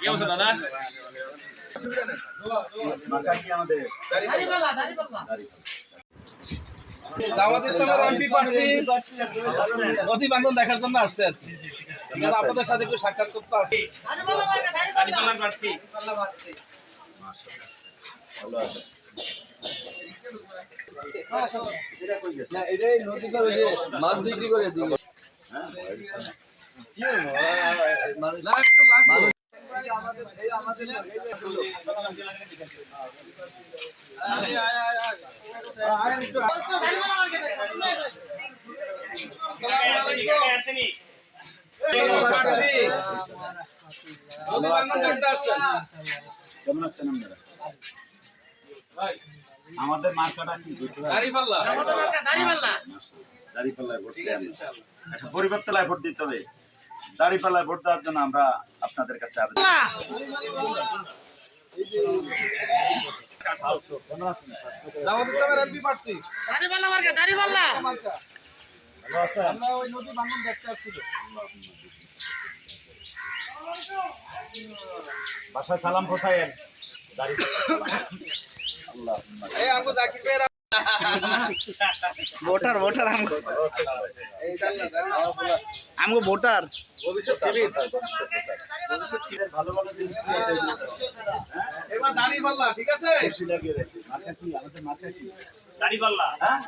কি অবস্থা দাদা দাওয়াত ইসলামের এমপি প্রার্থী প্রতিবান্ধন দেখার জন্য আসছে আর কি। এখানে আপনাদের সাথে একটু সাক্ষাৎ করতে আসছি। প্রার্থী। মাছ বিক্রি করে দিল কেমন আছেন আপনারা ভাই আমাদের মার্কাটা কি দাঁড়িপাল্লা দাঁড়িপাল্লায় ভোট চাই আমরা। একটা পরিবর্তনায় ভোট দিতে হবে। দাঁড়িপাল্লায় ভোট দেওয়ার জন্য আমরা আপনাদের কাছে আবেদন বাসায় সালাম সালাম। আল্লাহ। এই আমগো ভোটার। আমগো ভোটার ভবিষ্যৎ শিবির ভালো ভালো জিনিস কি আছে এবার দাঁড়িপাল্লা ঠিক আছে? খুশি কি? আমাদের কি? হ্যাঁ।